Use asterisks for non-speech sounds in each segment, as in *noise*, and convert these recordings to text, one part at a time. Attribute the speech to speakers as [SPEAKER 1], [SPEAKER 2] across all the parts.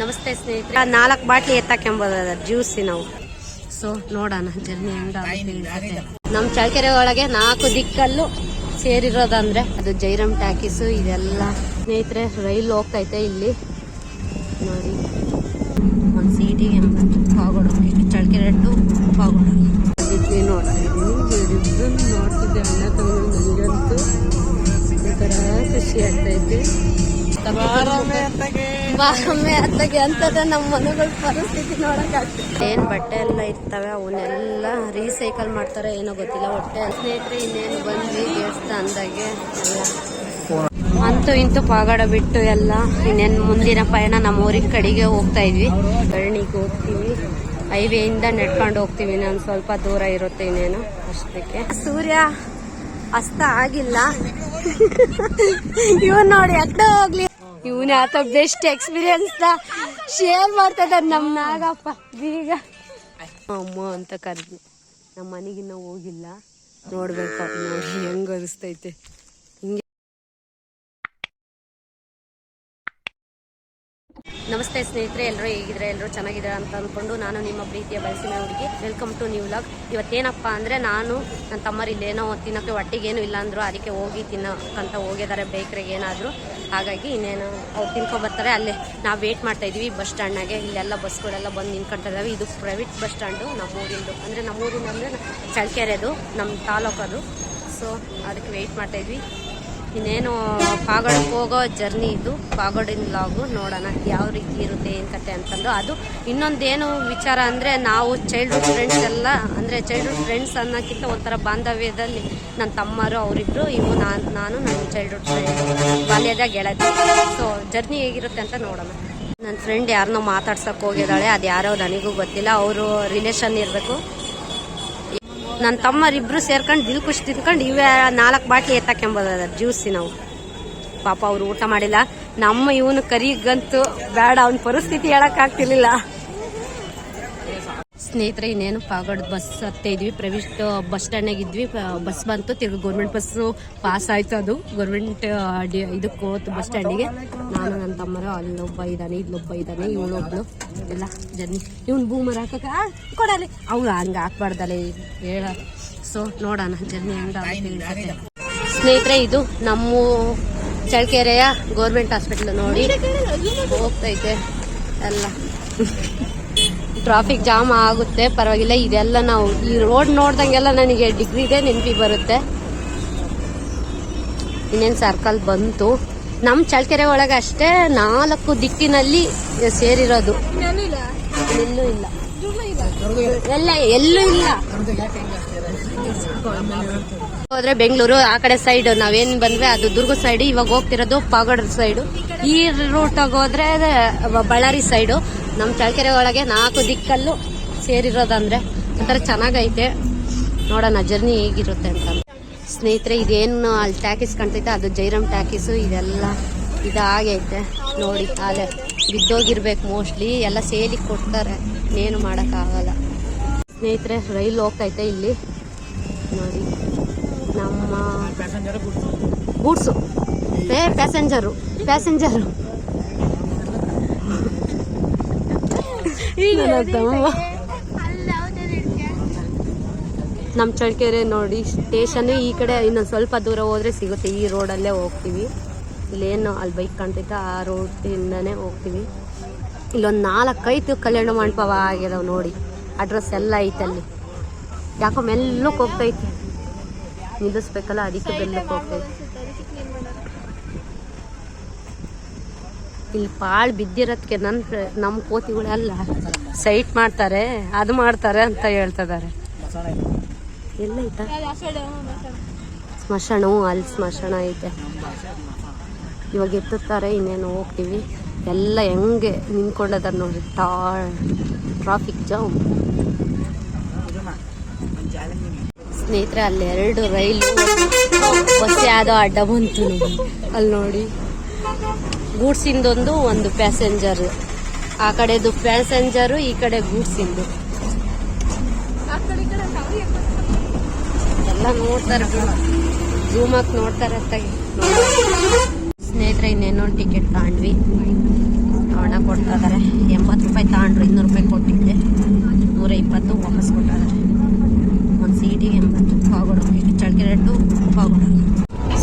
[SPEAKER 1] ನಮಸ್ತೆ ಸ್ನೇಹಿತರೆ. ನಾಲ್ಕು ಬಾಟ್ಲಿ ಎತ್ತಾಕೆಂಬೋದ ಜ್ಯೂಸಿ ನಾವು. ಸೊ ನೋಡೋಣ ಜರ್ನಿ ಹೆಂಗಾಗುತ್ತೆ ನಮ್ಮ ಚಳ್ಳಕೆರೆ ಒಳಗೆ ನಾಲ್ಕು ದಿಕ್ಕಲ್ಲೂ ಸೇರಿರೋದಂದ್ರೆ ಅದು ಜೈರಾಮ್ ಟ್ಯಾಕೀಸು ಇದೆಲ್ಲ. ಸ್ನೇಹಿತರೆ ರೈಲ್ ಹೋಗ್ತೈತೆ ಇಲ್ಲಿ. ನೋಡಿ. ಒಂದು ಸೀಟಿಗೆ ಪಾಗೋಡ. ಚಳ್ಳಕೆರೆ ಟು ಪಾಗೋಡ. ನೋಡ್ತಿದ್ದೆ ಅಣ್ಣ ನನಗಂತೂ ಒಂಥರ ಖುಷಿ ಆಗ್ತೈತೆ. ನಮ್ಮ ಪರಿಸ್ಥಿತಿ ಏನ್ ಬಟ್ಟೆ ಎಲ್ಲ ಇರ್ತವೆ, ಅವನ್ನೆಲ್ಲ ರೀಸೈಕಲ್ ಮಾಡ್ತಾರೆ ಏನೋ ಗೊತ್ತಿಲ್ಲ. ಹೊಟ್ಟೆ ಸ್ನೇಹಿತರೆ, ಇನ್ನೇನು ಬಂದ್ವಿ ದೇವಸ್ಥಾನದಾಗೆ. ಅಂತೂ ಇಂತೂ ಪಾಗಾಡ ಬಿಟ್ಟು ಎಲ್ಲ ಇನ್ನೇನು ಮುಂದಿನ ಪಯಣ ನಮ್ಮ ಊರಿನ ಕಡೆಗೆ ಹೋಗ್ತಾ ಇದ್ವಿ. ಕರ್ಣಿಗೆ ಹೋಗ್ತೀವಿ. ಹೈವೇಯಿಂದ ನೆಡ್ಕೊಂಡು ಹೋಗ್ತೀವಿ. ನಾನು ಸ್ವಲ್ಪ ದೂರ ಇರುತ್ತೆ ಇನ್ನೇನು ಅಷ್ಟಕ್ಕೆ. ಸೂರ್ಯ, ಅಸ್ತ ಆಗಿಲ್ಲ. *laughs* ಇವನ್ ನೋಡಿ, ಅಡ್ಡ ಹೋಗ್ಲಿ. ಇವನ್ ಆತ ಬೆಸ್ಟ್ ಎಕ್ಸ್ಪೀರಿಯನ್ಸ್ ಶೇರ್ ಮಾಡ್ತದ ನಮ್ ನಾಗಪ್ಪ. ಬೀಗ ಅಮ್ಮ ಅಂತ ಕರ್ದು ನಮ್ಮ ಮನೆಗಿನ್ನ ಹೋಗಿಲ್ಲ. ನೋಡ್ಬೇಕು ನೋಡಿ ಹೆಂಗ್ ಅನಿಸ್ತೈತೆ ಹಿಂಗೆ. ನಮಸ್ತೆ ಸ್ನೇಹಿತರೆ ಎಲ್ಲರೂ ಹೇಗಿದ್ರೆ ಎಲ್ಲರೂ ಚೆನ್ನಾಗಿದ್ದಾರೆ ಅಂತ ಅಂದ್ಕೊಂಡು ನಾನು ನಿಮ್ಮ ಪ್ರೀತಿಯ ಬಯಸಿನ ಹುಡುಗಿ. ವೆಲ್ಕಮ್ ಟು ನ್ಯೂ ವ್ಲಾಗ್ ಇವತ್ತೇನಪ್ಪ ಅಂದರೆ ನಾನು ನನ್ನ ತಮ್ಮರಿಲ್ಲೇನೋ ತಿನ್ನೋಕೆ ತಿನ್ನೋಕ್ಕೆ ಹೊಟ್ಟಿಗೆ ಏನೂ ಇಲ್ಲ ಅಂದರು ಅದಕ್ಕೆ ಹೋಗಿ ತಿನ್ನೋಕ್ಕಂತ ಹೋಗಿದ್ದಾರೆ ಬೇಕ್ರಿಗೆ ಏನಾದರೂ. ಹಾಗಾಗಿ ಇನ್ನೇನು ಅವ್ರು ತಿನ್ಕೊಬರ್ತಾರೆ. ಅಲ್ಲೇ ನಾವು ವೇಟ್ ಮಾಡ್ತಾ ಇದ್ವಿ ಬಸ್ ಸ್ಟ್ಯಾಂಡ್ನಾಗೆ ಇಲ್ಲೆಲ್ಲ ಬಸ್ಗಳೆಲ್ಲ ಬಂದು ನಿಂತ್ಕೊಂತಿದ್ದಾವೆ ಇದು ಪ್ರೈವೇಟ್ ಬಸ್ ಸ್ಟ್ಯಾಂಡು ನಮ್ಮೂರಿಂದು. ಅಂದರೆ ನಮ್ಮೂರಿಂದ ಅಂದರೆ ಚಳ್ಳಕೆರೆದು ನಮ್ಮ ತಾಲೂಕದು. ಸೊ ಅದಕ್ಕೆ ವೇಟ್ ಮಾಡ್ತಾ ಇದ್ವಿ. ಇನ್ನೇನು ಪಾಗೋಡಕ್ಕೆ ಹೋಗೋ ಜರ್ನಿ ಇದು. ಪಾಗೋಡಿನ ಲಾಗು ನೋಡೋಣ ಯಾವ ರೀತಿ ಇರುತ್ತೆ, ಏನು ಕತೆ ಅಂತಂದು. ಅದು ಇನ್ನೊಂದೇನು ವಿಚಾರ ಅಂದರೆ ನಾವು ಚೈಲ್ಡ್ಹುಡ್ ಫ್ರೆಂಡ್ಸ್ ಎಲ್ಲ, ಅಂದರೆ ಚೈಲ್ಡ್ಹುಡ್ ಫ್ರೆಂಡ್ಸ್ ಅನ್ನೋಕ್ಕಿಂತ ಒಂಥರ ಬಾಂಧವ್ಯದಲ್ಲಿ ನನ್ನ ತಮ್ಮರು ಅವರಿಬ್ಬರು ಇವು ನಾನು ನಾನು, ನನ್ನ ಚೈಲ್ಡ್ಹುಡ್ ಫ್ರೆಂಡ್ ಬಾಲ್ಯದ ಗೆಳತಿ. ಸೊ ಜರ್ನಿ ಹೇಗಿರುತ್ತೆ ಅಂತ ನೋಡೋಣ. ನನ್ನ ಫ್ರೆಂಡ್ ಯಾರನ್ನೋ ಮಾತಾಡ್ಸೋಕೆ ಹೋಗಿದ್ದಾಳೆ ಅದು ಯಾರೋ ನನಗೂ ಗೊತ್ತಿಲ್ಲ. ಅವರು ರಿಲೇಷನ್ ಇರಬೇಕು. ನನ್ನ ತಮ್ಮರಿಬ್ರು ಸೇರ್ಕೊಂಡು ದಿಲ್ ಖುಷಿ ತಿನ್ಕೊಂಡು ಇವೇ ನಾಲ್ಕು ಬಾಟ್ಲಿ ಎತ್ತಾಕೆಂಬೋದ ಜ್ಯೂಸಿ ನಾವು. ಪಾಪ ಅವ್ರು ಊಟ ಮಾಡಿಲ್ಲ. ನಮ್ಮ ಇವನು ಕರಿಗಂತೂ ಬೇಡ, ಅವನ ಪರಿಸ್ಥಿತಿ ಹೇಳಕ್ ಆಗ್ತಿರ್ಲಿಲ್ಲ. ಸ್ನೇಹಿತರೆ, ಇನ್ನೇನು ಪಾಗೋಡ್ ಬಸ್ ಹತ್ತ ಇದ್ವಿ. ಪ್ರೈವೇಟ್ ಬಸ್ ಸ್ಟ್ಯಾಂಡ್ನಾಗ ಇದ್ವಿ. ಬಸ್ ಬಂತು. ತಿರ್ಗಿ ಗೌರ್ಮೆಂಟ್ ಬಸ್ಸು ಪಾಸ್ ಆಯ್ತು ಅದು. ಗೌರ್ಮೆಂಟ್ ಇದಕ್ಕೆ ಹೋತು ಬಸ್ ಸ್ಟ್ಯಾಂಡಿಗೆ ನಾನು ನನ್ನ ತಮ್ಮರು, ಅಲ್ಲೊಬ್ಬ ಇದ್ದಾನೆ ಇಲ್ಲೊಬ್ಬ ಇದ್ದಾನೆ ಇವಳೊಬ್ಳು. ಎಲ್ಲ ಜರ್ನಿ. ಇವ್ನು ಭೂಮರ ಹಾಕಕ ಕೊಡಲಿ ಅವ್ಳು ಹಂಗೆ ಹಾಕ್ಬಾರ್ದಲ್ಲ ಹೇಳ. ಸೊ ನೋಡೋಣ, ಜರ್ನಿ ಹೆಂಗ ಸ್ನೇಹಿತರೆ, ಇದು ನಮ್ಮ ಚಳ್ಳಕೆರೆಯ ಗೌರ್ಮೆಂಟ್ ಹಾಸ್ಪಿಟ್ಲ್ ನೋಡಿ. ಹೋಗ್ತೈತೆ. ಎಲ್ಲ. ಟ್ರಾಫಿಕ್ ಜಾಮ್ ಆಗುತ್ತೆ, ಪರವಾಗಿಲ್ಲ, ಇದೆಲ್ಲ ನಾವು ಈ ರೋಡ್ ನೋಡ್ದಂಗೆಲ್ಲ ನನಗೆ ಡಿಗ್ರಿದೇ ನೆನಪಿ ಬರುತ್ತೆ. ಇನ್ನೇನು ಸರ್ಕಲ್ ಬಂತು. ನಮ್ಮ ಚಳ್ಕೆರೆ ಒಳಗೆ ಅಷ್ಟೇ ನಾಲ್ಕು ದಿಕ್ಕಿನಲ್ಲಿ ಸೇರಿರೋದು. ಎಲ್ಲೂ ಇಲ್ಲ. ಎಲ್ಲ, ಎಲ್ಲೂ ಇಲ್ಲ. ಹೋದ್ರೆ ಬೆಂಗಳೂರು, ಆ ಕಡೆ ಸೈಡ್ ನಾವೇನ್ ಬಂದ್ವಿ, ಅದು ದುರ್ಗ ಸೈಡ್ ಇವಾಗ ಹೋಗ್ತಿರೋದು ಪಾಗಡ್ ಸೈಡ್ ಈ ರೂಟ್ ಹೋದ್ರೆ ಬಳ್ಳಾರಿ ಸೈಡು ನಮ್ಮ ಚಳ್ಳಕೆರೆ ಒಳಗೆ ನಾಲ್ಕು ದಿಕ್ಕಲ್ಲೂ ಸೇರಿರೋದಂದ್ರೆ ಒಂಥರ ಚೆನ್ನಾಗೈತೆ. ನೋಡೋಣ ಜರ್ನಿ ಹೇಗಿರುತ್ತೆ ಅಂತ. ಸ್ನೇಹಿತರೆ ಇದೇನು ಅಲ್ಲಿ ಟ್ಯಾಕೀಸ್ ಕಾಣ್ತೈತೆ? ಅದು ಜೈರಮ್ ಟ್ಯಾಕೀಸು ಇದೆಲ್ಲ ಇದಾಗೈತೆ. ನೋಡಿ ಅದೇ ಬಿದ್ದೋಗಿರ್ಬೇಕು ಮೋಸ್ಟ್ಲಿ ಎಲ್ಲ ಸೇರಿ ಕೊಡ್ತಾರೆ. ಏನು ಮಾಡೋಕ್ಕಾಗಲ್ಲ. ಸ್ನೇಹಿತರೆ ರೈಲು ಹೋಗ್ತೈತೆ ಇಲ್ಲಿ. ನೋಡಿ ನಮ್ಮ ಗೂಡ್ಸು. ಏ ಪ್ಯಾಸೆಂಜರು ಪ್ಯಾಸೆಂಜರು ನಮ್ಮ ಚಳ್ಳಕೆರೆ ನೋಡಿ ಸ್ಟೇಷನ್ ಈ ಕಡೆ ಇನ್ನೊಂದು ಸ್ವಲ್ಪ ದೂರ ಹೋದ್ರೆ ಸಿಗುತ್ತೆ. ಈ ರೋಡಲ್ಲೇ ಹೋಗ್ತೀವಿ. ಇಲ್ಲೇನು ಅಲ್ಲಿ ಬೈಕ್ ಕಾಣ್ತೈತೆ ಆ ರೋಡಿಂದನೇ ಹೋಗ್ತೀವಿ. ಇಲ್ಲೊಂದು ನಾಲ್ಕೈದು ಕಲ್ಯಾಣ ಮಂಟಪ ಆಗ್ಯದಾವ ನೋಡಿ. ಅಡ್ರೆಸ್ ಎಲ್ಲ ಐತೆ ಅಲ್ಲಿ. ಯಾಕೋ ಮೆಲ್ಲಕ್ಕೆ ಹೋಗ್ತೈತಿ. ನಿಲ್ಲಿಸ್ಬೇಕಲ್ಲ ಅದಕ್ಕೆ ಬೆಲ್ಲಕ್ಕೆ ಹೋಗ್ತೈತಿ. ಇಲ್ಲಿ ಪಾಳ್ ಬಿದ್ದಿರೋದಕ್ಕೆ ನನ್ನ ನಮ್ಮ ಕೋತಿಗಳೆಲ್ಲ ಸೈಟ್ ಮಾಡ್ತಾರೆ, ಅದು ಮಾಡ್ತಾರೆ ಅಂತ ಹೇಳ್ತಿದ್ದಾರೆ. ಎಲ್ಲ ಅಲ್ಲಿ ಸ್ಮಶಾನ ಐತೆ. ಇವಾಗ ಎತ್ತುತ್ತಾರೆ, ಇನ್ನೇನು ಹೋಗ್ತೀವಿ. ಎಲ್ಲ ಹೆಂಗೆ ನಿಂತ್ಕೊಂಡದಾರ ನೋಡಿ ಟಾ ಟ್ರಾಫಿಕ್ ಜಾಮ್ ಸ್ನೇಹಿತರೆ ಅಲ್ಲಿ ಎರಡು ರೈಲು, ಬಸ್ ಯಾವುದೋ ಅಡ್ಡ ಬಂತು. ಅಲ್ಲಿ ನೋಡಿ. ಗೂಡ್ಸಿಂದೊಂದು ಒಂದು ಪ್ಯಾಸೆಂಜರ್ ಆ ಕಡೆದು ಪ್ಯಾಸೆಂಜರು ಈ ಕಡೆ ಗೂಡ್ಸಿಂದು. ಎಲ್ಲ ನೋಡ್ತಾರೆ ಜೂಮ್ ಹಾಕಿ ನೋಡ್ತಾರೆ ಸ್ನೇಹಿತರೆ ಇನ್ನೇನೋ ಟಿಕೆಟ್ ತಗೊಂಡ್ವಿ. ಹಣ ಕೊಡ್ತಾ ಇದಾರೆ. ಎಂಬತ್ತು ರೂಪಾಯಿ ತಗೊಂಡ್ರು ಇನ್ನೂರು ರೂಪಾಯಿ ಕೊಟ್ಟಿದ್ದೆ. ನೂರ ಇಪ್ಪತ್ತು ವಾಪಸ್ ಕೊಟ್ಟಿದ್ದಾರೆ. ಒಂದು ಸೀಟಿಗೆ ಎಂಬತ್ತು ಚಳಿಗೆ ರೇಟು ಟು ಪಾಗೋಡ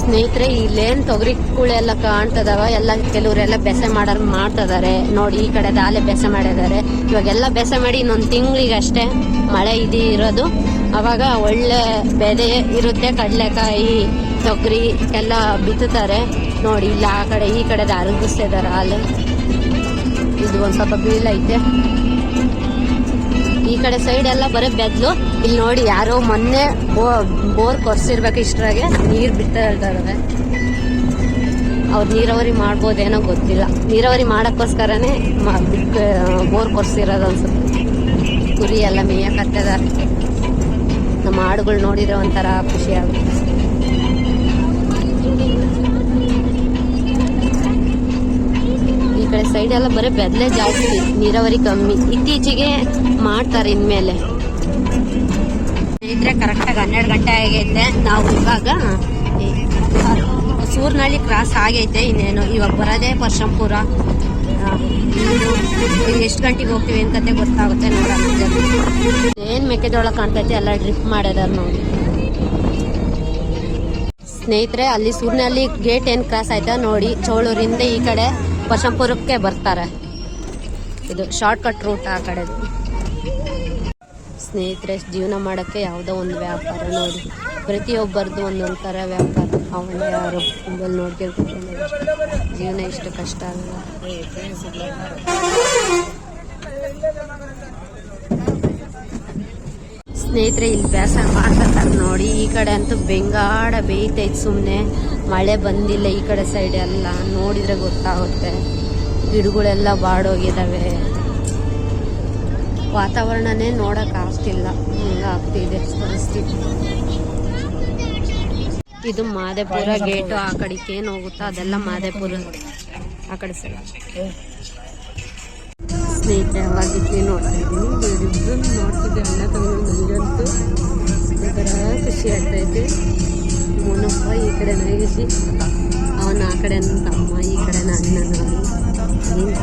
[SPEAKER 1] ಸ್ನೇಹಿತರೆ, ಇಲ್ಲೇನ್ ತೊಗರಿ ಕುಳೆಲ್ಲ ಕಾಣ್ತದವ? ಎಲ್ಲ ಕೆಲವರೆಲ್ಲ ಬೆಸೆ ಮಾಡೋರು ಮಾಡ್ತಿದ್ದಾರೆ ನೋಡಿ, ಈ ಕಡೆ ದಾಲೆ ಬೆಸೆ ಮಾಡಿದ್ದಾರೆ ಇವಾಗೆಲ್ಲ ಬೆಸೆ ಮಾಡಿ ಇನ್ನೊಂದು ತಿಂಗಳಿಗಷ್ಟೇ ಮಳೆ ಇದು ಇರೋದು. ಅವಾಗ ಒಳ್ಳೆ ಬೆಲೆ ಇರುತ್ತೆ. ಕಡಲೆಕಾಯಿ, ತೊಗರಿ ಎಲ್ಲ ಬಿತ್ತುತ್ತಾರೆ. ನೋಡಿ, ಇಲ್ಲ, ಆ ಕಡೆ ಈ ಕಡೆ ಅರಗಿಸ್ತಿದ್ದಾರೆ ಹಾಲು ಇದು ಒಂದು ಸ್ವಲ್ಪ ಬೀಳೈತೆ ಈ ಕಡೆ ಸೈಡ್ ಎಲ್ಲ ಬರೀ ಬೆದ್ಲು. ಇಲ್ಲಿ ನೋಡಿ ಯಾರೋ ಮೊನ್ನೆ ಬೋರ್ ಕೊರ್ಸಿರ್ಬೇಕು ಇಷ್ಟರಾಗೆ ನೀರು ಬಿಡ್ತಾ ಇದ್ದಾರೆ ಅವ್ರು ನೀರಾವರಿ ಮಾಡ್ಬೋದೇನೋ ಗೊತ್ತಿಲ್ಲ. ನೀರಾವರಿ ಮಾಡಕ್ಕೋಸ್ಕರನೇ ಬೋರ್ ಕೊರ್ಸಿರೋದು ಅನ್ಸುತ್ತೆ. ಕುರಿ ಎಲ್ಲ ಮೇಯಕತ್ತಿದ್ದಾರೆ ನಮ್ಮ ಹಾಡುಗಳು ನೋಡಿದ್ರೆ ಒಂಥರ ಖುಷಿ ಆಗುತ್ತೆ ಈ ಕಡೆ ಸೈಡ್ ಎಲ್ಲ ಬರೀ ಬೆದ್ಲೆ ಜಾಸ್ತಿ, ನೀರಾವರಿ ಕಮ್ಮಿ. ಇತ್ತೀಚೆಗೆ ಮಾಡ್ತಾರೆ ಇನ್ಮೇಲೆ. ಸ್ನೇಹಿತರೆ ಕರೆಕ್ಟಾಗಿ ಹನ್ನೆರಡು ಗಂಟೆ ಆಗೈತೆ ನಾವು ಇವಾಗ ಸೂರ್ನಳ್ಳಿ ಕ್ರಾಸ್ ಆಗೈತೆ ಇನ್ನೇನು. ಇವಾಗ ಬರೋದೇ ಪರ್ಶಂಪುರ. ಎಷ್ಟು ಗಂಟೆಗೆ ಹೋಗ್ತೀವಿ ಅಂತ ಗೊತ್ತಾಗುತ್ತೆ ನೋಡೋಣ. ಏನು ಮೆಕ್ಕೆಜೋಳ ಕಾಣ್ತೈತೆ, ಎಲ್ಲ ಡ್ರಿಪ್ ಮಾಡಿದಾರೆ ನೋಡಿ. ಸ್ನೇಹಿತರೆ, ಅಲ್ಲಿ ಸೂರ್ನಳ್ಳಿ ಗೇಟ್ ಏನು ಕ್ರಾಸ್ ಆಯ್ತಾ ನೋಡಿ. ಚೋಳೂರಿಂದ ಈ ಕಡೆ ಪಶಂಪುರಕ್ಕೆ ಬರ್ತಾರೆ. ಇದು ಶಾರ್ಟ್ ಕಟ್ ರೂಟ್ ಆ ಕಡೆ. ಸ್ನೇಹಿತರೆ, ಜೀವನ ಮಾಡೋಕ್ಕೆ ಯಾವುದೋ ಒಂದು ವ್ಯಾಪಾರ ನೋಡಿ. ಪ್ರತಿಯೊಬ್ಬರದ್ದು ಒಂದೊಂದು ಥರ ವ್ಯಾಪಾರ. ಅವನು ಯಾರು? ಮೊಬೈಲ್ ನೋಡ್ಕೊಂಡು ಜೀವನ ಇಷ್ಟು ಕಷ್ಟ ಅಲ್ಲ. ಸ್ನೇಹಿತರೆ, ಇಲ್ಲಿ ಬೇಸರ ಮಾಡ್ತಾರೆ ನೋಡಿ, ಈ ಕಡೆ ಅಂತೂ ಬೆಂಗಾಡ ಬೇಯ್ತೈತೆ ಸುಮ್ಮನೆ ಮಳೆ ಬಂದಿಲ್ಲ ಈ ಕಡೆ ಸೈಡ್ ಎಲ್ಲ, ನೋಡಿದ್ರೆ ಗೊತ್ತಾಗುತ್ತೆ. ಗಿಡಗಳೆಲ್ಲ ಬಾಡೋಗಿದ್ದಾವೆ ವಾತಾವರಣನೇ ನೋಡಕ್ ಆಗ್ತಿಲ್ಲ. ಹಿಂಗಾಗ್ತಿದೆ ಪರಿಸ್ಥಿತಿ. ಇದು ಮಾದೇಪುರ ಗೇಟು, ಆ ಕಡೆಗೆ ಏನು ಹೋಗುತ್ತೋ ಅದೆಲ್ಲ ಮಾದೇಪುರ ಆ ಕಡೆ ಸೈಡ್ ಸ್ನೇಹಿತರೆ ನೋಡ್ತಾ ಇದ್ದೀನಿ. ನೋಡ್ತಿದ್ದೆ ಅಣ್ಣ ತಮ್ಮ ನನಗಂತೂ ಒಂಥರ ಖುಷಿ ಆಗ್ತೈತೆ ಮುನಪ್ಪ ಈ ಕಡೆ ನೈಸಿ ಅವನ ಆ ಕಡೆ ನನ್ನ ತಮ್ಮ, ಈ ಕಡೆ ಅಣ್ಣ ನಾನು ಏನು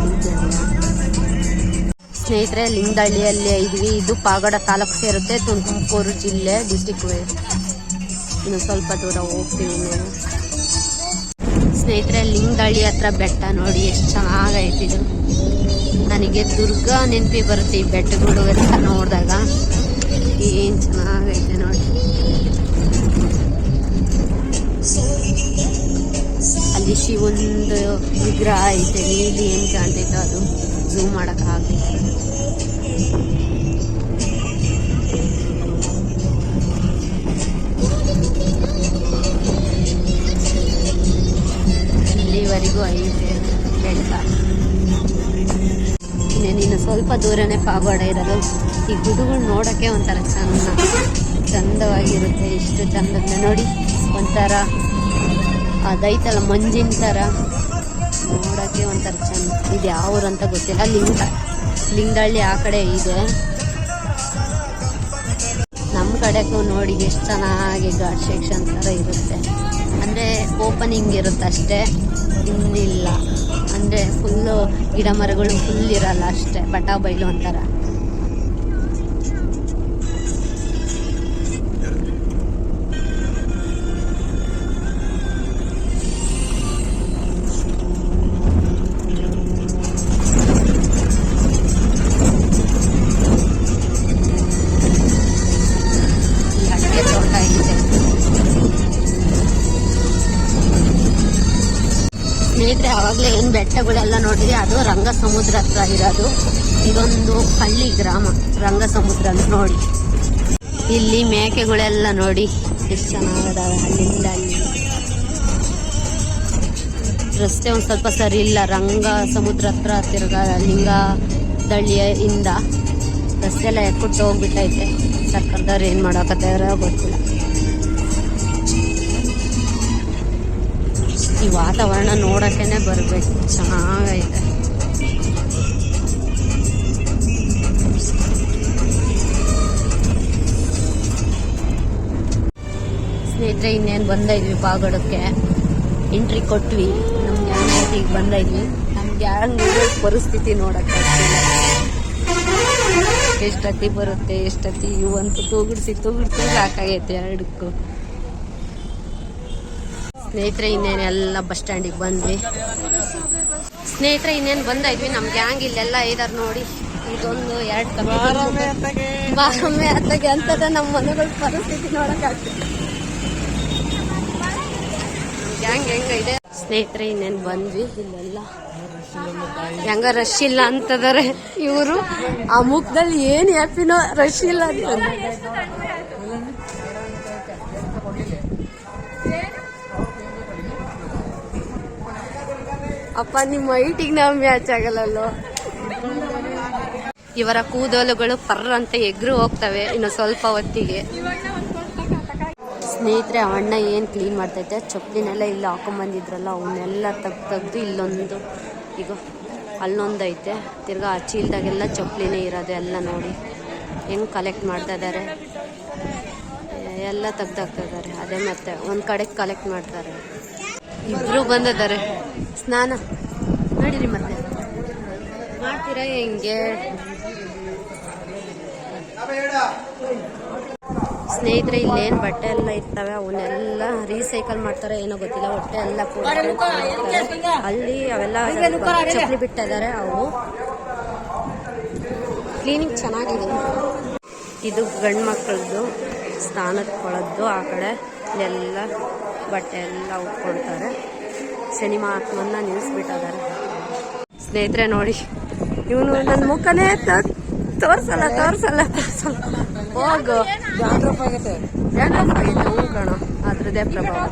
[SPEAKER 1] ಸ್ನೇಹಿತರೆ ಲಿಂಗದಳ್ಳಿಯಲ್ಲಿ ಇದ್ವಿ. ಇದು ಪಾಗಡ ತಾಲೂಕು ಸೇರುತ್ತೆ. ತುಮಕೂರು ಜಿಲ್ಲೆ ಡಿಸ್ಟಿಕ್ ಇನ್ನು ಸ್ವಲ್ಪ ದೂರ ಹೋಗ್ತೀವಿ ನಾವು. ಸ್ನೇಹಿತರೆ ಲಿಂಗದಳ್ಳಿ ಹತ್ರ ಬೆಟ್ಟ ನೋಡಿ, ಎಷ್ಟು ಚೆನ್ನಾಗೈತೆ ಇದು. ನನಗೆ ದುರ್ಗ ನೆನಪಿ ಬರುತ್ತೆ ಈ ಬೆಟ್ಟಗಳು ಎಲ್ಲ ನೋಡಿದಾಗ. ಏನು ಚೆನ್ನಾಗೈತೆ ನೋಡಿ. ಶಿವಂದು ವಿಗ್ರಹ ಐತೆ, ನೀಲಿ ಏನು ಕಾಣ್ತೈತೋ ಅದು ಝೂಮ್ ಮಾಡೋಕ್ಕಾಗಲ್ಲ ಇಲ್ಲಿವರೆಗೂ ಐತೆ ಬೆಟ್ಟ ನೀನು ಸ್ವಲ್ಪ ದೂರನೇ ಪಾಗೋಡ ಇರೋದು ಈ ಗುಡುಗಳು ನೋಡೋಕ್ಕೆ ಒಂಥರ ಚಂದ, ಚಂದವಾಗಿರುತ್ತೆ. ಇಷ್ಟು ಚಂದ ನೋಡಿ, ಒಂಥರ ಅದೈತಲ್ಲ ಮಂಜಿನ ಥರ ನೋಡೋಕ್ಕೆ ಒಂಥರ ಚೆಂದ. ಇದು ಯಾವ ಊರು ಅಂತ ಗೊತ್ತಿಲ್ಲ. ಲಿಂಗ ಲಿಂಗಳ್ಳಿ ಆ ಕಡೆ ಇದೆ. ನಮ್ಮ ಕಡೆಗೂ ನೋಡಿ ಎಷ್ಟು ಚೆನ್ನಾಗಿ ಘಾಟ್ ಸೆಕ್ಷನ್ ಥರ ಇರುತ್ತೆ. ಅಂದರೆ ಓಪನಿಂಗ್ ಇರುತ್ತೆ ಅಷ್ಟೇ. ಇನ್ನಿಲ್ಲ ಅಂದರೆ ಫುಲ್ಲು ಗಿಡ ಮರಗಳು ಫುಲ್ ಇರಲ್ಲ ಅಷ್ಟೇ. ಬಟಾ ಬೈಲು ಅಂತಾರ ಆವಾಗಲೇ ಏನು ಬೆಟ್ಟಗಳೆಲ್ಲ ನೋಡಿದ್ರಿ, ಅದು ರಂಗ ಸಮುದ್ರ ಹತ್ರ ಇರೋದು. ಇದೊಂದು ಹಳ್ಳಿ ಗ್ರಾಮ ರಂಗ ಸಮುದ್ರ ಅಂತ ನೋಡಿ. ಇಲ್ಲಿ ಮೇಕೆಗಳೆಲ್ಲ ನೋಡಿ, ಎಷ್ಟು ಚೆನ್ನಾಗದಾವೆ ಅಲ್ಲಿಂದ ಅಲ್ಲಿ. ರಸ್ತೆ ಒಂದು ಸ್ವಲ್ಪ ಸರಿ ಇಲ್ಲ ರಂಗ ಸಮುದ್ರ ಹತ್ರ ತಿರ್ಗಾ ಲಿಂಗ ದಳ್ಳಿಯಿಂದ ರಸ್ತೆ ಎಲ್ಲ ಎಕ್ಕುಟ್ಟು ಹೋಗ್ಬಿಟ್ಟೈತೆ. ಸರ್ಕಾರದವ್ರು ಏನು ಮಾಡೋಕತ್ತಾರೋ ಗೊತ್ತಿಲ್ಲ. ಈ ವಾತಾವರಣ ನೋಡೋಕೆನೆ ಬರಬೇಕು. ಚೆನ್ನಾಗೈತೆ. ಸ್ನೇಹಿತರೆ, ಇನ್ನೇನು ಬಂದ ಇದ್ವಿ ಪಾಗಡಕ್ಕೆ. ಎಂಟ್ರಿ ಕೊಟ್ವಿ. ನಮ್ಗೆ ಬಂದ ಇದ್ವಿ. ಗ್ಯಾಂಗ್ ಪರಿಸ್ಥಿತಿ ನೋಡಕ್ಕಾಗ್ತಿಲ್ಲ ಎಷ್ಟೊತ್ತಿ ಬರುತ್ತೆ, ಎಷ್ಟೊತ್ತಿ ಇವಂತೂ ತೂಗುಡ್ಸಿ ತೂಗುಡ್ಸಿ ಸಾಕಾಗೈತೆ ಎರಡಕ್ಕೂ. ಸ್ನೇಹಿತರೆ ಇನ್ನೇನು ಎಲ್ಲ ಬಸ್ ಸ್ಟ್ಯಾಂಡಿಗೆ ಬಂದ್ವಿ. ಸ್ನೇಹಿತರೆ ಇನ್ನೇನು ಬಂದಾಯ್ವಿ ನಮ್ಮ ಗ್ಯಾಂಗ್ ಇಲ್ಲೆಲ್ಲ ಇದಾರೆ ನೋಡಿ. ಇದೊಂದು ಎರಡು ಬಾರೊಮ್ಮೆ ಅತ್ತಗೆ. ಅಂತದ ನಮ್ಮ ಮನೆಗಳ ಪರಿಸ್ಥಿತಿ ನೋಡಕ್ಕಾಗ್ತದೆ ಗ್ಯಾಂಗ್ ಹೆಂಗೈದೆ ಸ್ನೇಹಿತರೆ ಇನ್ನೇನು ಬಂದ್ವಿ? ಇಲ್ಲೆಲ್ಲ. ಹೆಂಗ ರಶ್ ಇಲ್ಲ ಅಂತದಾರೆ ಇವರು. ಆ ಮುಖದಲ್ಲಿ ಏನು ಹ್ಯಾಪಿನೋ ರಶ್ ಇಲ್ಲ ಅಂತ. ಅಪ್ಪ, ನಿಮ್ಮ ಹೈಟಿಗೆ ನಾವು ಮ್ಯಾಚ್ ಆಗಲ್ಲಲ್ಲೋ? ಇವರ ಕೂದಲುಗಳು ಪರ್ರ ಅಂತ ಎಗ್ರು ಹೋಗ್ತವೆ ಇನ್ನು ಸ್ವಲ್ಪ ಹೊತ್ತಿಗೆ. ಸ್ನೇಹಿತರೆ ಅಣ್ಣ ಏನು ಕ್ಲೀನ್ ಮಾಡ್ತೈತೆ? ಚಪ್ಪಲಿನೆಲ್ಲ ಇಲ್ಲಿ ಹಾಕೊಂಬಂದಿದ್ರಲ್ಲ, ಅವನ್ನೆಲ್ಲ ತಗ್ ತೆಗ್ದು ಇಲ್ಲೊಂದು, ಈಗ ಅಲ್ಲೊಂದೈತೆ. ತಿರ್ಗಾ ಆ ಚೀಲ್ದಾಗೆಲ್ಲ ಚಪ್ಪಲಿನೇ ಇರೋದು ಎಲ್ಲ ನೋಡಿ. ಹೆಂಗೆ ಕಲೆಕ್ಟ್ ಮಾಡ್ತಾ ಇದ್ದಾರೆ ಎಲ್ಲ ತೆಗ್ದಾಕ್ತಾ ಇದ್ದಾರೆ ಅದೇ ಮತ್ತೆ ಒಂದು ಕಡೆಗೆ ಕಲೆಕ್ಟ್ ಮಾಡ್ತಾರೆ. ಇಬ್ರು ಬಂದಿದ್ದಾರೆ. ಸ್ನಾನ ಮಾಡಿರಿ ಮತ್ತೆ. ಮಾಡ್ತೀರಾ ಹೆಂಗೆ? ಸ್ನೇಹಿತರೆ ಇಲ್ಲೇನು ಬಟ್ಟೆ ಎಲ್ಲ ಇರ್ತವೆ ಅವನ್ನೆಲ್ಲ ರೀಸೈಕಲ್ ಮಾಡ್ತಾರೆ ಏನೋ ಗೊತ್ತಿಲ್ಲ ಹೊಟ್ಟೆ ಎಲ್ಲ ಅಲ್ಲಿ ಅವೆಲ್ಲ ಚಪ್ಪಲಿ ಬಿಟ್ಟಿದ್ದಾರೆ ಅವು ಕ್ಲೀನಿಂಗ್ ಚೆನ್ನಾಗಿದೆ. ಇದು ಗಂಡು ಮಕ್ಕಳದ್ದು ಸ್ನಾನದ ಕೊಳದ್ದು ಆ ಕಡೆ ಎಲ್ಲ ಬಟ್ಟೆ ಎಲ್ಲ ಉಟ್ಕೊಳ್ತಾರೆ ಸಿನಿಮಾ ಆತ್ಮನ್ನ ನಿಲ್ಲಿಸ್ಬಿಟ್ಟಿದ್ದಾರೆ ಸ್ನೇಹಿತರೆ ನೋಡಿ, ಇವನು ನನ್ನ ಮುಖನೇ ತೋರ್ಸಲ್ಲ ತೋರ್ಸಲ್ಲ ತೋರ್ಸಲ್ಲ. ಹೋಗು. ಹ್ಞೂ ಕಣ ಅದ್ರದ್ದೇ ಪ್ರಭಾವ.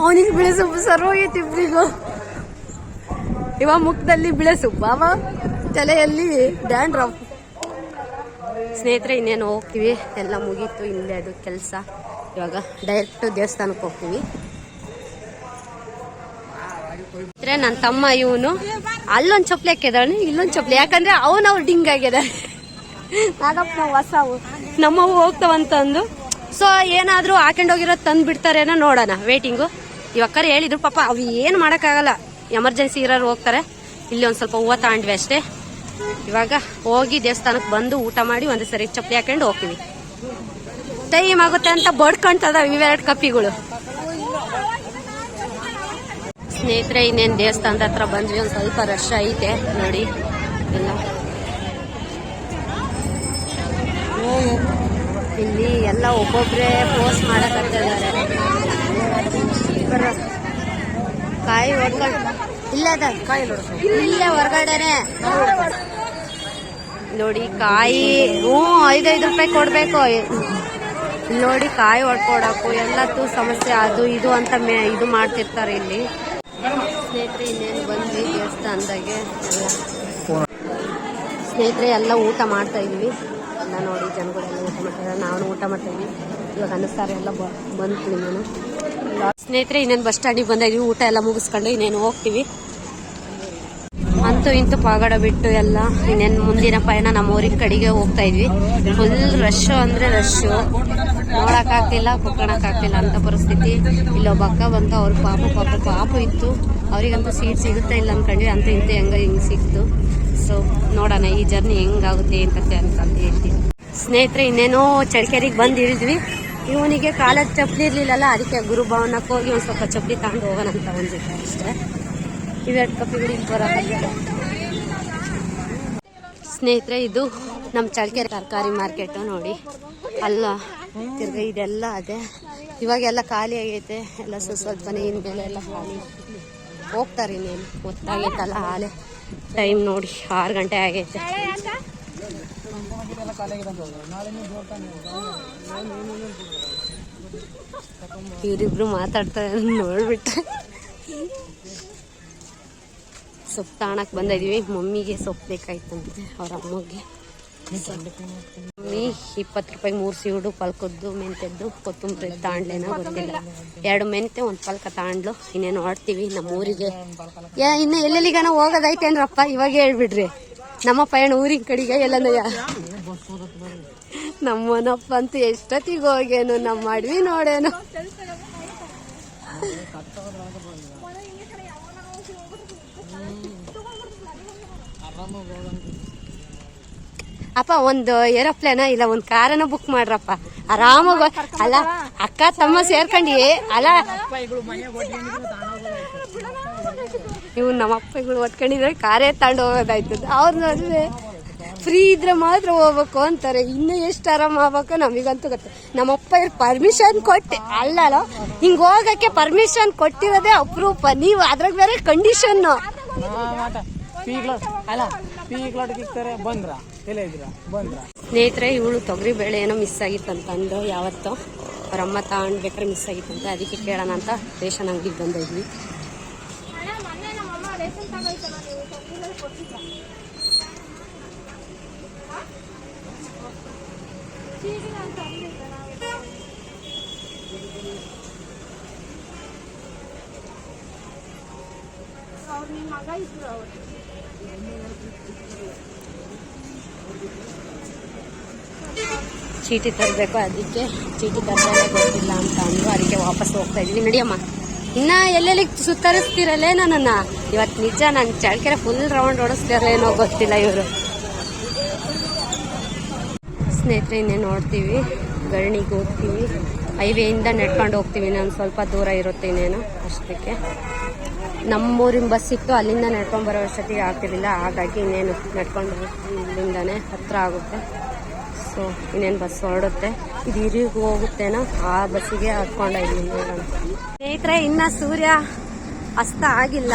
[SPEAKER 1] ಅವನಿಗೆ ಬಿಳೆ ಸೊಪ್ಪು ಸರ್ವೋಗೈತಿ ಇಬ್ಬರಿಗೂ ಇವ ಮುಖದಲ್ಲಿ ಬಿಳೆ ಸೊಪ್ಪು, ಅವ ತಲೆಯಲ್ಲಿ ಡ್ಯಾಂಡ್ರಫ್. ಸ್ನೇಹಿತರೆ, ಇನ್ನೇನು ಹೋಗ್ತೀವಿ? ಎಲ್ಲ ಮುಗೀತು ಇಲ್ಲೇ ಅದು ಕೆಲಸ. ಇವಾಗ ಡೈರೆಕ್ಟ್ ದೇವಸ್ಥಾನಕ್ಕೆ ಹೋಗ್ತೀವಿ. ನನ್ನ ತಮ್ಮ ಇವನು. ಅಲ್ಲೊಂದು ಚಪ್ಪಲಿ ಹಾಕಿದಾಳೆ ಇಲ್ಲೊಂದು ಚಪ್ಪಲಿ ಯಾಕಂದ್ರೆ ಅವನು ಅವ್ರು ಡಿಂಗ್ ಆಗಿದ್ದಾರೆ. ನಾಗಪ್ಪ ಹೊಸವು ನಮ್ಮವು ಹೋಗ್ತಾವಂತಂದು. ಸೊ ಏನಾದರೂ ಹಾಕೊಂಡೋಗಿರೋದು ತಂದು ಬಿಡ್ತಾರೇನೋ ನೋಡೋಣ. ವೇಟಿಂಗು ಇವಾಕರ್ ಹೇಳಿದ್ರು, ಪಾಪ, ಅವು ಏನು ಮಾಡೋಕ್ಕಾಗಲ್ಲ. ಎಮರ್ಜೆನ್ಸಿ ಇರೋರು ಹೋಗ್ತಾರೆ. ಇಲ್ಲಿ ಒಂದು ಸ್ವಲ್ಪ ಹೂವು ತಾಂಡ್ವಿ ಅಷ್ಟೇ. ಇವಾಗ ಹೋಗಿ ದೇವಸ್ಥಾನಕ್ಕೆ ಬಂದು ಊಟ ಮಾಡಿ ಒಂದು ಸರಿ ಚಪ್ಪಲಿ ಹಾಕೊಂಡು ಹೋಗ್ತೀವಿ. ಟೈಮ್ ಆಗುತ್ತೆ ಅಂತ ಬಡ್ಕೊಂತದ ಇವೆರಡು ಕಪ್ಪಿಗಳು ಸ್ನೇಹಿತರೆ, ಇನ್ನೇನು ದೇವಸ್ಥಾನದ ಹತ್ರ ಬಂದ್ವಿ, ಒಂದು ಸ್ವಲ್ಪ ರಶ್ ಐತೆ, ನೋಡಿ. ಎಲ್ಲ ಇಲ್ಲಿ ಎಲ್ಲ ಒಬ್ಬೊಬ್ರೆ ಪೋಸ್ಟ್ ಮಾಡಕತ್ತಿದ್ದಾರೆ ಕಾಯಿ ಹೊಡ್ಕೊಂಡು ಇಲ್ಲ ಅದ. ಇಲ್ಲೇ ಹೊರಗಡೆನೆ. ನೋಡಿ, ಕಾಯಿ ಹ್ಞೂ ಐದೈದು ರೂಪಾಯಿ ಕೊಡಬೇಕು. ನೋಡಿ ಕಾಯಿ ಹೊಡ್ಕೊಡಕು ಎಲ್ಲದೂ ಸಮಸ್ಯೆ, ಅದು ಇದು ಅಂತ ಮೇ ಇದು ಮಾಡ್ತಿರ್ತಾರೆ ಇಲ್ಲಿ. ಸ್ನೇಹಿತರೆ, ಇನ್ನೇನು ಬಂದ್ವಿ ದೇವಸ್ಥಾನದಾಗೆ. ಸ್ನೇಹಿತರೆ, ಎಲ್ಲ ಊಟ ಮಾಡ್ತಾ ಇದೀವಿ. ಎಲ್ಲ ನೋಡಿ ಜನಗಳೆಲ್ಲ ಊಟ ಮಾಡ್ತಾರೆ. ನಾವು ಊಟ ಮಾಡ್ತಾ ಇದೀವಿ. ಇವಾಗ ಅನ್ನಿಸ್ತಾರೆ ಎಲ್ಲ ಬಂತು ನಾನು ಸ್ನೇಹಿತರೆ, ಇನ್ನೇನು ಬಸ್ ಸ್ಟ್ಯಾಂಡಿಗೆ ಬಂದ ಊಟ ಎಲ್ಲ ಮುಗಿಸ್ಕೊಂಡು ಇನ್ನೇನು ಹೋಗ್ತೀವಿ. ಅಂತೂ ಇಂತೂ ಪಾಗಡ ಬಿಟ್ಟು ಎಲ್ಲ ಇನ್ನೇನು ಮುಂದಿನ ಪಯಣ ನಮ್ಮ ಊರಿನ ಕಡೆಗೆ ಹೋಗ್ತಾ ಇದ್ವಿ. ಫುಲ್ ರಶ್ಶು ಅಂದ್ರೆ ರಶ್ಶು ನೋಡಕ್ಕಾಗ್ತಿಲ್ಲ, ಕುತ್ಕೊಳಕ್ಕಾಗ್ತಿಲ್ಲ ಅಂತ ಪರಿಸ್ಥಿತಿ. ಇಲ್ಲೊಬ್ಬ ಅಕ್ಕ ಬಂತು ಅವ್ರ ಪಾಪ ಪಾಪ ಪಾಪ ಇತ್ತು. ಅವರಿಗಂತೂ ಸೀಟ್ ಸಿಗುತ್ತಾ ಇಲ್ಲ ಅನ್ಕೊಂಡ್ವಿ. ಅಂತ ಇಂತ ಹೆಂಗ ಹಿಂಗೆ ಸಿಕ್ತು. ಸೊ ನೋಡೋಣ, ಈ ಜರ್ನಿ ಹೆಂಗಾಗುತ್ತೆ ಕತೆ ಅಂತ ಹೇಳ್ತೀನಿ. ಸ್ನೇಹಿತರೆ, ಇನ್ನೇನೋ ಚಳ್ಳಕೆರೆಗೆ ಬಂದು ಇಳಿದ್ವಿ. ಇವನಿಗೆ ಕಾಲದ ಚಪ್ಪಲಿ ಇರಲಿಲ್ಲಲ್ಲ, ಅದಕ್ಕೆ ಗುರುಭವನಕ್ಕೆ ಹೋಗಿ ಒಂದು ಸ್ವಲ್ಪ ಚಪ್ಪಲಿ ತಗೊಂಡು ಹೋಗೋಣ ಅಂತ ಒಂದು ಅಷ್ಟೇ. ಇವೆರಡು ಕಪ್ಪಿಗಳಿಗೆ ಬರೋಕ್ಕೆ ಸ್ನೇಹಿತರೆ, ಇದು ನಮ್ಮ ಚಳ್ಕೆರೆ ತರಕಾರಿ ಮಾರ್ಕೆಟು ನೋಡಿ. ಅಲ್ಲ, ತಿರ್ಗ ಇದೆಲ್ಲ ಅದೇ. ಇವಾಗೆಲ್ಲ ಖಾಲಿ ಆಗೈತೆ. ಎಲ್ಲ ಸ್ವಲ್ಪ ಸ್ವಲ್ಪನೇ ಬೆಲೆ ಎಲ್ಲ ಖಾಲಿ ಹೋಗ್ತಾರೆ ಇನ್ನೇನು. ಗೊತ್ತಾಗೈತಲ್ಲ ಹಾಲೆ ಟೈಮ್ ನೋಡಿ, ಆರು ಗಂಟೆ ಆಗೈತೆ. ಇವರಿಬ್ರು ಮಾತಾಡ್ತಾರೆ ನೋಡ್ಬಿಟ್ರೆ. ಸೊಪ್ಪು ತಾಣಕ್ಕೆ ಬಂದಿದೀವಿ. ಮಮ್ಮಿಗೆ ಸೊಪ್ಪು ಬೇಕಾಯ್ತಂತೆ ಅವ್ರ ಅಮ್ಮಗೆ. ಮಮ್ಮಿ ಇಪ್ಪತ್ತು ರೂಪಾಯಿ ಮೂರು ಸೀಡು ಪಲ್ಕದ್ದು ಮೆಂತೆದ್ದು ಕೊತ್ತಂಬರಿ ತಾಂಡ್ಲೇನೋ ಗೊತ್ತಿಲ್ಲ. ಎರಡು ಮೆಂತೆ ಒಂದು ಪಲ್ಕ ತಾಂಡ್ಲು ಇನ್ನೇನು ಆಡ್ತೀವಿ ನಮ್ಮ ಊರಿಗೆ ಇನ್ನ ಎಲ್ಲೆಲ್ಲಿಗಾನ ಹೋಗೋದೈತೇನ್ರಪ್ಪ ಇವಾಗ ಹೇಳ್ಬಿಡ್ರಿ. ನಮ್ಮ ಪಯಣ ಊರಿನ ಕಡೆಗೆ ಎಲ್ಲನಯ್ಯ ನಮ್ಮನಪ್ಪ ಅಂತೂ ಎಷ್ಟೊತ್ತಿಗೆ ಹೋಗೇನು ನಮ್ಮ ಅಡ್ವಿ ನೋಡೇನು ಅಪ್ಪ, ಒಂದು ಏರೋಪ್ಲೇನ ಇಲ್ಲ, ಒಂದು ಕಾರನ ಬುಕ್ ಮಾಡ್ರಪ್ಪ. ಆರಾಮಾಗ ಅಲ್ಲ, ಅಕ್ಕ, ತಮ್ಮ ಸೇರ್ಕೊಂಡು. ಅಲ್ಲ ಇವು ನಮ್ಮ ಅಪ್ಪಗಳು ಒಟ್ಕೊಂಡಿದ್ರೆ ಕಾರೇ ತಗೊಂಡು ಹೋಗೋದಾಯ್ತು ಅವ್ರ ನೋಡಿದ್ರೆ ಫ್ರೀ ಇದ್ರೆ ಮಾತ್ರ ಹೋಗ್ಬೇಕು ಅಂತಾರೆ. ಇನ್ನು ಎಷ್ಟು ಆರಾಮ ಆಗ್ಬೇಕು ನಮಗಂತೂ ಗೊತ್ತೆ. ನಮ್ಮಪ್ಪ ಇವ್ರು ಪರ್ಮಿಷನ್ ಕೊಟ್ಟೆ ಅಲ್ಲಲ್ಲ ಹಿಂಗೆ ಹೋಗಕ್ಕೆ ಪರ್ಮಿಷನ್ ಕೊಟ್ಟಿರೋದೇ ಅಪರೂಪ. ನೀವು ಅದ್ರಾಗ ಬೇರೆ ಕಂಡೀಷನ್ನು
[SPEAKER 2] ಅಲ್ಲ ಬಂದ್ರ. ಎಲ್ಲ ಇದ್ರ ಬಂದ್ರ?
[SPEAKER 1] ಸ್ನೇಹಿತರೆ ಇವಳು ತೊಗರಿ ಬೇಳೆ ಏನೋ ಮಿಸ್ ಆಗಿತ್ತಂತಂದು ಯಾವತ್ತೋ. ಅವ್ರ ಅಮ್ಮ ತಗೊಂಡ್ಬೇಕಾದ್ರೆ ಮಿಸ್ ಆಗಿತ್ತಂತ ಅದಕ್ಕೆ ಕೇಳೋಣ ಅಂತ ರೇಷನ್ ಅಂಗಡಿಗೆ ಬಂದಿದ್ವಿ ಚೀಟಿ ತರಬೇಕು, ಅದಕ್ಕೆ ಚೀಟಿ ತರಲೇ ಗೊತ್ತಿಲ್ಲ ಅಂತ ಅಂದ್ರು. ಅದಕ್ಕೆ ವಾಪಸ್ ಹೋಗ್ತಾ ಇದ್ದೀನಿ. ನಡಿಯಮ್ಮ. ಇನ್ನ ಎಲ್ಲೆಲ್ಲಿ ಸುತ್ತರಿಸ್ತಿರಲ್ಲೇ ನನ್ನನ್ನ? ಇವತ್ತು ನಿಜ ನಾನು ಚಳಕೆರೆ ಫುಲ್ ರೌಂಡ್ ಓಡಿಸ್ತಿರಲೇನೋ ಗೊತ್ತಿಲ್ಲ ಇವರು. ಸ್ನೇಹಿತರೆ ಇನ್ನೇ ನೋಡ್ತೀವಿ. ಗರಣಿಗೆ ಹೋಗ್ತೀವಿ. ಹೈವೇಯಿಂದ ನಡ್ಕೊಂಡು ಹೋಗ್ತೀವಿ. ನಾನು ಸ್ವಲ್ಪ ದೂರ ಇರುತ್ತೆ ಇನ್ನೇನು ಅಷ್ಟಕ್ಕೆ. ನಮ್ಮೂರಿನ ಬಸ್ ಇತ್ತು ಅಲ್ಲಿಂದ ನಡ್ಕೊಂಡು ಬರೋ ಅಷ್ಟೊತ್ತಿಗೆ ಆಗ್ತಿರ್ಲಿಲ್ಲ. ಹಾಗಾಗಿ ಇನ್ನೇನು ನಡ್ಕೊಂಡು ಇಲ್ಲಿಂದಾನೆ ಹತ್ರ ಆಗುತ್ತೆ. ಸೊ ಇನ್ನೇನು ಬಸ್ ಹೊರಡುತ್ತೆ. ಇದು ಇರಿಗೆ ಹೋಗುತ್ತೇನೋ ಆ ಬಸ್ಸಿಗೆ ಹತ್ಕೊಂಡ ನೋಡೋಣ. ಸ್ನೇಹಿತರೆ, ಇನ್ನ ಸೂರ್ಯ ಅಸ್ತ ಆಗಿಲ್ಲ.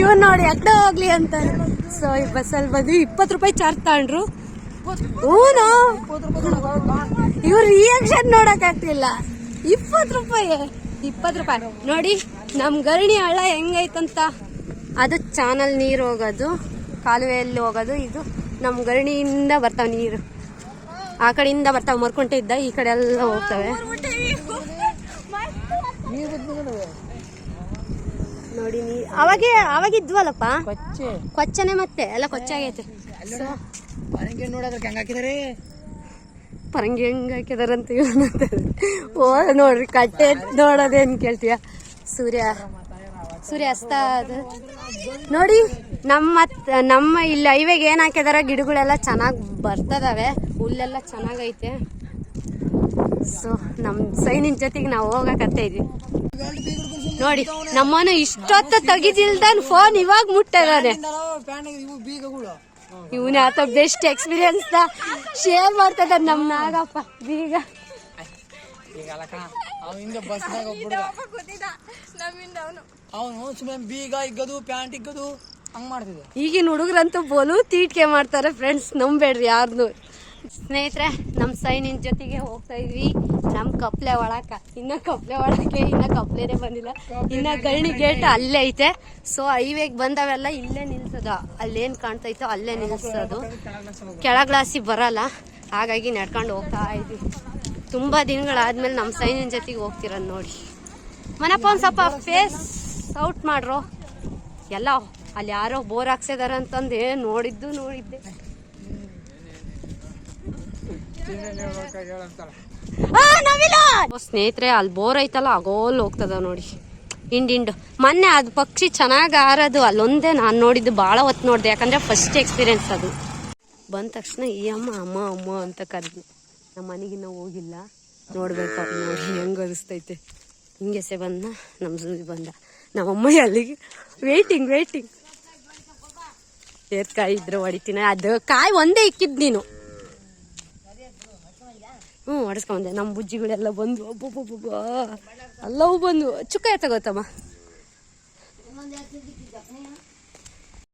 [SPEAKER 1] ಇವನ್ ನೋಡಿ ಎತ್ತ ಹೋಗ್ಲಿ ಅಂತ. ಸೊ ಈ ಬಸ್ಸಲ್ಲಿ ಬಂದು ಇಪ್ಪತ್ತು ರೂಪಾಯಿ ಚಾರ್ಜ್ ತಗೊಂಡ್ರು. ಹೂನು? ಇವ್ರ ರಿಯಾಕ್ಷನ್ ನೋಡಕ್ ಆಗ್ತಿಲ್ಲ. ಇಪ್ಪತ್ತು ರೂಪಾಯಿ. ಇಪ್ಪತ್ತು ರೂಪಾಯಿ. ನೋಡಿ ನಮ್ಮ ಗರಣಿ ಹಳ್ಳ ಹೆಂಗೈತಂತ. ಅದು ಚಾನಲ್ ನೀರು ಹೋಗೋದು ಕಾಲುವೆಯಲ್ಲಿ ಹೋಗೋದು ಇದು ನಮ್ಮ ಗರಣಿಯಿಂದ ಬರ್ತಾವ ನೀರು. ಆ ಕಡೆಯಿಂದ ಬರ್ತಾವ ಮರ್ಕೊಂಟಿದ್ದ ಈ ಕಡೆ ಎಲ್ಲ ಹೋಗ್ತವೆ. ನೋಡಿ ನೀ ಅವಾಗೆ ಅವಾಗ ಇದ್ವಲ್ಲಪ್ಪ?
[SPEAKER 2] ಕೊಚ್ಚೆ.
[SPEAKER 1] ಕೊಚ್ಚನೆ ಮತ್ತೆ ಎಲ್ಲ ಕೊಚ್ಚಾಗೈತೆ
[SPEAKER 2] ಪರಂಗಿ ಹೆಂಗೆ
[SPEAKER 1] ಹಾಕಿದಾರಂತ ಓ, ನೋಡ್ರಿ, ಕಟ್ಟೆ ನೋಡೋದೇನು ಕೇಳ್ತೀಯ? ಸೂರ್ಯ ಸೂರ್ಯ ಅಸ್ತ ಅದು. ನೋಡಿ, ನಮ್ಮ ನಮ್ಮ ಇಲ್ಲಿ ಹೈವೇಗೆ ಏನು ಹಾಕಿದಾರ, ಗಿಡಗಳೆಲ್ಲ ಚೆನ್ನಾಗಿ ಬರ್ತದವೆ. ಹುಲ್ಲೆಲ್ಲ ಚೆನ್ನಾಗೈತೆ. ಸೊ ನಮ್ಮ ಸೈನಿನ ಜೊತೆಗೆ ನಾವು ಹೋಗಕತ್ತ ಇದ್ವಿ. ನೋಡಿ ನಮ್ಮನ ಇಷ್ಟೊತ್ತು ತೆಗಿದಿಲ್ದನ್ ಫೋನ್ ಇವಾಗ ಮುಟ್ಟಿದಾನೆ ಇವನೇ ಆತ ಬೆಸ್ಟ್ ಎಕ್ಸ್ಪೀರಿಯನ್ಸ್ ಶೇರ್ ಮಾಡ್ತದ ನಮ್ ನಾಗಪ್ಪ. ಬೀಗ.
[SPEAKER 2] ಅವ್ನು ಸುಮ್ಮನೆ ಬೀಗ ಇಗ್ಗದು ಪ್ಯಾಂಟ್ ಇಗ್ಗದು ಹಂಗ್ ಮಾಡ್ತಿದ್ದೆ.
[SPEAKER 1] ಈಗಿನ ಹುಡುಗರಂತೂ ಬೋಲು ತೀಟ್ಕೆ ಮಾಡ್ತಾರೆ ಫ್ರೆಂಡ್ಸ್ ನಂಬೇಡ್ರಿ ಯಾರ್ದು ಸ್ನೇಹಿತರೆ ನಮ್ಮ ಸೈನಿನ ಜೊತೆಗೆ ಹೋಗ್ತಾ ಇದ್ವಿ. ನಮ್ಮ ಕಪ್ಲೆ ಒಳಕ. ಇನ್ನ ಕಪ್ಲೆ ಒಳಕ್ಕೆ ಇನ್ನ ಕಪ್ಲೇನೆ ಬಂದಿಲ್ಲ. ಇನ್ನ ಗಳ್ಳಿ ಗೇಟ್ ಅಲ್ಲೇ ಐತೆ. ಸೊ ಹೈವೇಗೆ ಬಂದವೆಲ್ಲ ಇಲ್ಲೇ ನಿಲ್ಸದ. ಅಲ್ಲೇನ್ ಕಾಣ್ತೈತೋ ಅಲ್ಲೇ ನಿಲ್ಸೋದು. ಕೆಳಗ್ಲಾಸಿ ಬರಲ್ಲ. ಹಾಗಾಗಿ ನಡ್ಕೊಂಡು ಹೋಗ್ತಾ ಇದ್ವಿ. ತುಂಬಾ ದಿನಗಳಾದ್ಮೇಲೆ ನಮ್ಮ ಸೈನಿನ ಜೊತೆಗೆ ಹೋಗ್ತಿರೋದು ನೋಡಿ. ಮನಪ್ಪ ಒಂದ್ ಸ್ವಲ್ಪ ಫೇಸ್ ಔಟ್ ಮಾಡ್ರೋ. ಎಲ್ಲ ಅಲ್ಲಿ ಯಾರೋ ಬೋರ್ ಹಾಕ್ಸಿದಾರ ಅಂತಂದು ನೋಡಿದ್ದು ನೋಡಿದ್ದೆ. ಸ್ನೇಹಿತರೆ, ಅಲ್ಲಿ ಬೋರ್ ಐತಲ್ಲ ಅಗೋಲ್ ಹೋಗ್ತದ ನೋಡಿ. ಹಿಂಡಿಂಡು ಮೊನ್ನೆ ಅದು ಪಕ್ಷಿ ಚೆನ್ನಾಗಿ ಆರೋದು ಅಲ್ಲೊಂದೇ ನಾನು ನೋಡಿದ್ದು ಭಾಳ ಹೊತ್ತು ನೋಡಿದೆ. ಯಾಕಂದ್ರೆ ಫಸ್ಟ್ ಎಕ್ಸ್ಪೀರಿಯನ್ಸ್ ಅದು. ಬಂದ ತಕ್ಷಣ ಈ ಅಮ್ಮ ಅಮ್ಮ ಅಮ್ಮ ಅಂತ ಕರೆದು ನಮ್ಮ ಮನೆಗಿನ್ನ ಹೋಗಿಲ್ಲ. ನೋಡ್ಬೇಕು ನೋಡಿ, ಹೆಂಗ್ ಅನಿಸ್ತೈತೆ. ಹಿಂಗೆ ಸೆ ಬಂದ, ನಮ್ಮ ಸುದ್ದಿ ಬಂದ. ನಮ್ಮಮ್ಮ ಅಲ್ಲಿಗೆ ವೇಟಿಂಗ್ ವೇಟಿಂಗ್ ಏತ್ಕಾಯಿ ಇದ್ರೆ ಹೊಡಿತೀನಿ. ಅದು ಕಾಯಿ ಒಂದೇ ಇಕ್ಕಿದ್ದು ನೀನು. ಹ್ಞೂ ಹೊಡೆಸ್ಕೊಂಡೆ ನಮ್ಮ ಬುಜ್ಜಿಗಳೆಲ್ಲ ಬಂದು ಒಬ್ಬೊಬ್ಬೊಬ್ಬ ಎಲ್ಲವೂ ಬಂದು. ಚುಕ್ಕ ಎತ್ತ ಗೊತ್ತಮ್ಮ